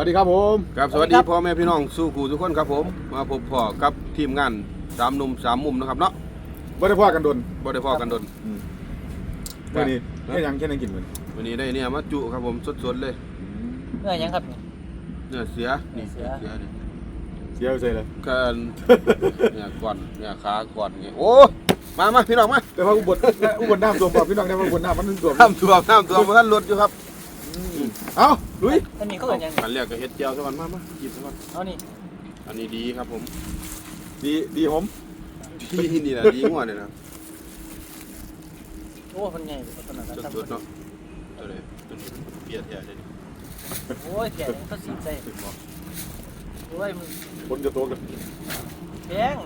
วัสดีครับผมครับสวัสดีพ่อแม่พี่น้องสู้กูทุกคนครับผม มาพบพ่อกับทีมงานสามหนุ่มสามมุมนะครับเนาะบ่ได้พ่อกันดนบ่ได้พ่อกันดนวันนี้ครับแค่ยังแค่ยังกินมันวันนี้ได้เนี่ยมาจุครับผมสดๆเลยเนื้อยังครับนี่เนื้อเสือนี่เสือเสือนี่เสียวใส่เลยกันเนี่ยก่อนเนี่ยขาก่อนนี่โอ้มามาพี่น้องมาแต่ว่าอุบลอุบลน้ำตัวมปอบพี่น้องได้ว่าอุบลน้ำมันนึงตัวมน้ำท่วมน้ำท่วมมาท่านรถอยู่ครับ เอ้า ลุยอันนี้เขาเอิ้นหยังอันแรกก็เฮ็ดเจียวซะก่อนมามาหยิบซะก่อนเอานี่อันนี้ดีครับผมดีดีผมดีนี่แหละดีงัวเนี่ยนะโอ้คนใหญ่กว่าคนนั้นนะสดๆเนาะตัวนี้ตัวนี้เปียกแท้เลยนี่โอ้ยแก่ยังเขาสีใส่โอ้ยมันคนจะโตกันแพง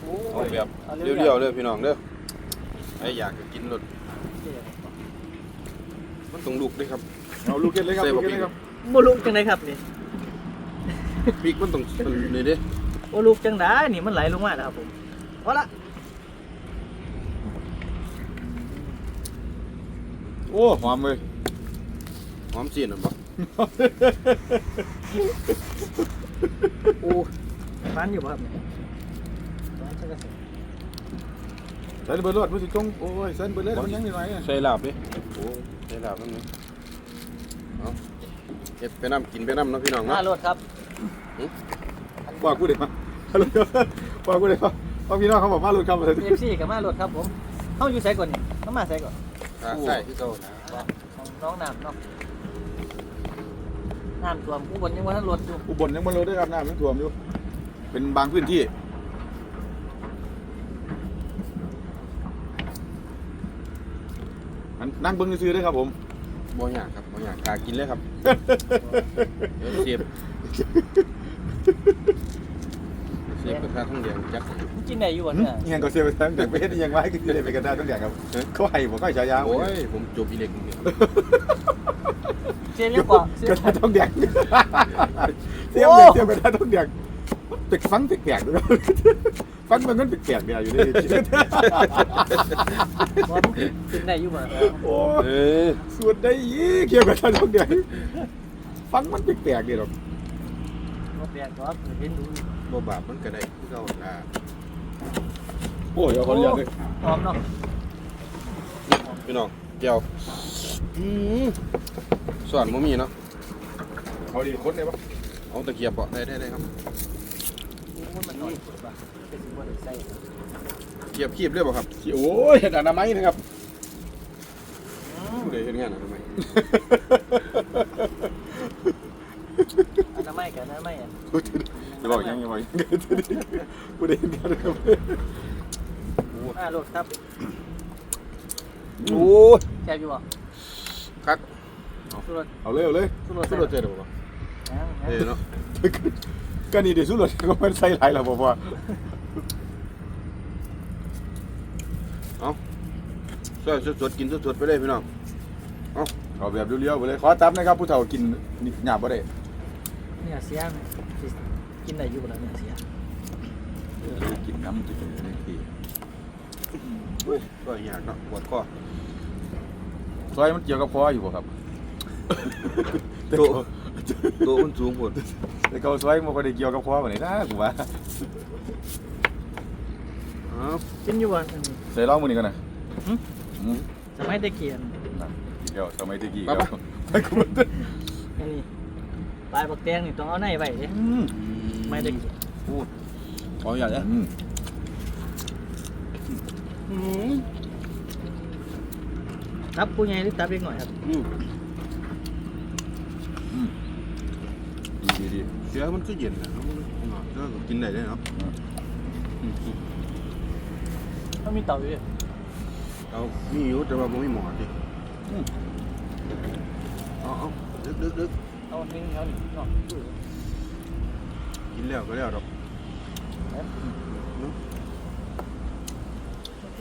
โอ้เอายแบบอาเรียวๆเลยพี่น้องเด้อไอ้อยากจะกินรส มันต้องลุกด้วยครับเอาลูกเก็ตเลยครับลูกเก็ตเลยครับบ่ลูกจังไดครับนี่พริกมันต้องมันนี่เด้บ่ลูกจังไดนี่มันไหลลงมาแล้วครับผมพอละโอ้หอมเลยหอมจีนอะบ่โอ้ร้านอยู่บ่ครับนี่ร้านจังกะสิ ใส่เบอร์รอดผู้สิจงโอ้ยใส่เบอร์เลยมันยังไม่ไหวอะใส่ลาบดิโอ้ใส่ลาบนั่นนี่เอาเฮ็ดไปน้ำกินไปน้ำเนาะพี่น้องมาเนาะโลดครับว่ากูเด็กมาว่ากูเด็กมาว่าพี่น้องเขาบอกมาลุยคำอะไร FC กับมาโลดครับผมเฮาอยู่ไสก่อนนี่มามาไสก่อนอ่าใส่ที่เก่านะของน้องน้ำเนาะน้ำท่วมผู้บนยังว่าท่านรถอยู่อุบลยังมาเลยด้วยครับน้ำยังท่วมอยู่เป็นบางพื้นที่ นนั่งเบิ้งซื้อได้ครับผมบ่อยากครับบ่อยากกากินเลยครับเดี๋ยวเสียบเสียบกระทะทองแดงจักกินได้อยู่บ่เนี่ยยังก็เสียไปทั้งอย่างไปเฮ็ดยังไงก็คือได้ไปกันได้ทุกอย่างครับเขาให้ผมก็ให้ฉายาโอ้ยผมจบอีเล็กเนี่ยเจ๊เรียกว่าเจ๊กระทะต้องแดงเสียบเสียบกระทะต้องแดงตึกฟังตึกแปลกด้วย ฟังมันมันตึกแปลกเดียวอยู่ในบ่มันกินได้อยู่บ่โอ้เออส่วนได้ยี่เกี่ยวกับกระทะต้องแดงฟังมันตึกแปลกเดียวหรอกบ่แปลกหรอกเห็นดูบ่บาปมันก็ได้คือเก่าอ่าโอ้ยเอาคนเดียวเลยหอมเนาะพี่น้องเจียวอืมส่วนบ่มีเนาะเอาดีคนได้ปะเอาตะเกียบเปาะได้ได้ได้ครับ เป็นสิบ่ได้ใส่เกียบคีบเรียบ่ครับโอ้ยเห็ดอนามัยนะครับผู้ใดเฮ็ดงานอะทำไมอันนั้นไม่กันอันนั้นไม่อะจะบอกยังยังบอกยังกูได้เห็นกันครับอ่ารถครับโอ้ยแซ่บอยู่บ่คักสุรสเอาเลยเอาเลยสุรสสุดยอดเจ๋อบ่ยังเอ้เนาะ ก็นี่เดี๋ยวสู้รถก็มันใส่หลายแล้วบอกว่าสดสดๆกินสดๆไปเลยพี่น้องเอาแบบเรียวๆไปเลยขอจับนะครับผู้เฒ่ากินหยาบบ่ได้เนี่ยเสียงสิกินได้อยู่บ่ล่ะเนี่ยเสียกินน้ำจะเป็นได้ทีเฮ้ยก็ยากเนาะปวดคอซอยมันเกี่ยวกับคออยู่บ่ครับโตะโตะมันสูงโพดแต่เขาซอยมันก็ได้เกี่ยวกับคอบ่นี่นะกูว่าอ้าวกินอยู่บ่ใส่ลองมื้อนี้ก่อนนะหึอืมสมัยตะเกียนนั่นเดี๋ยวสมัยตะกี้ครับไปกูมันอันนี้ปลายบักแตงนี่ต้องเอาในไว้เด้อืมไม่ตะเกียนพูดขออย่างเนี้ยอืมอืมตับผู้ใหญ่หรือตับเล็กหน่อยครับ อืมดีดีเสือมันก็เย็นนะเนาะเสือก็กินได้เลยเนาะอืมมันมีเตาอยู่ดิเอามีอยู่แต่ว่าบ่มีหมอดิเอาเอาดึกดึกดึกเอาทิ้งเขาหนี่เนาะกินแล้วก็แล้วดอก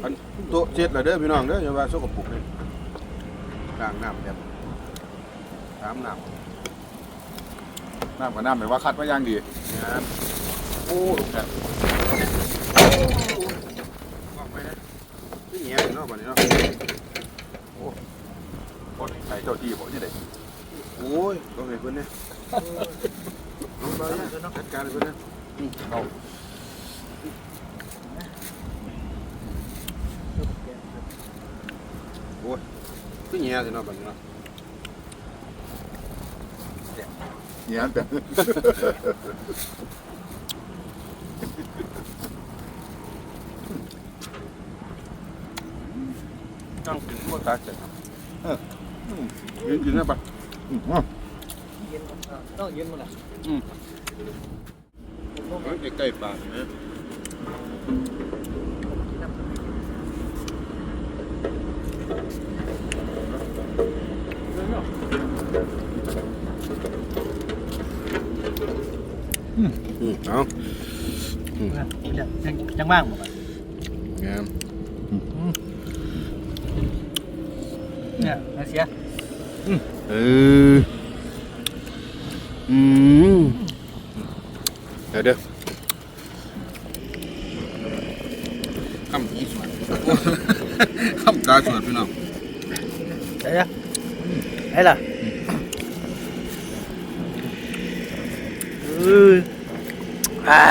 อันโตะเจ็ดแล้วเด้อพี่น้องเด้ออย่าว่าสกปรกเลยกลางน้ำแบบสามน้ำ น้ำกับน้ำหมายว่าคัดมาอย่างดีงานโอ้ลูกแซ่บวางไปนะนี่เงี้ยเนาะบัดนี้เนาะโอ้ยใส่เจ้าที่บ่ที่ไดโอ้ยยต้องให้เพิ่นเนี่ยน้องบอยจัดการให้เพิ่นเนี่ยเอาคือแย่สิเนาะบัดนี้เนาะ เนี่ยแต่จ้างกินบ่ตาเจ็บยืนกินได้ปะอืมอะเย็นอะต้องเย็นหมดแหละอืมใกล้ๆปากนะ อืมเอา ยังยังบ้างหมดงามเนี่ยมาเสียเอออืมเดี๋ยวเดี๋ยวคำนี้สวยคำตาสวยพี่น้องใช่ไหมไอ้ล่ะเอออ่า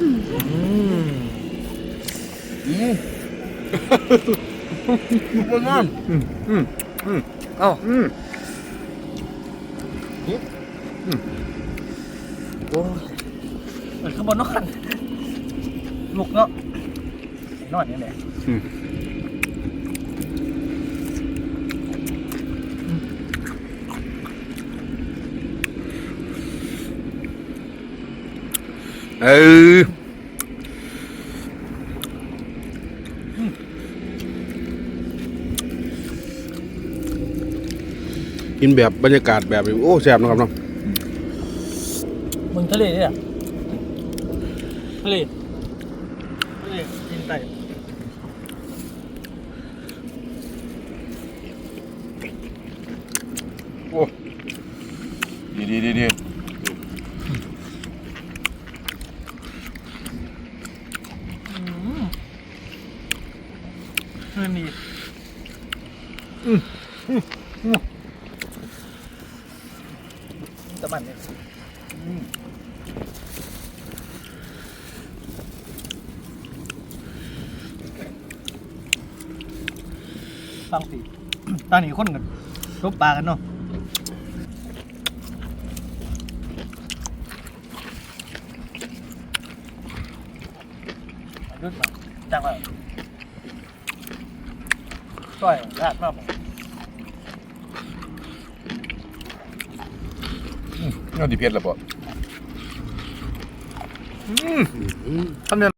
อืมอืมมันงามอืมอืมอืมเอ้าอืมโอ้ยมันคือบนนอนลุกเนาะนอนอย่างไร เออกินแบบบรรยากาศแบบโอ้แซ่บนะครับเนาะมึงทะเลเนี่ยทะเลทะเลกินไต ดีดีดีดี เงินดีตะบันเนี่ยฟังสิตอนนี้คนกันรบปลากันเนาะรุ่นมาจังว่า ช่วยราดมากนี่ดีเพชรละบ่อืมทำเนี่ย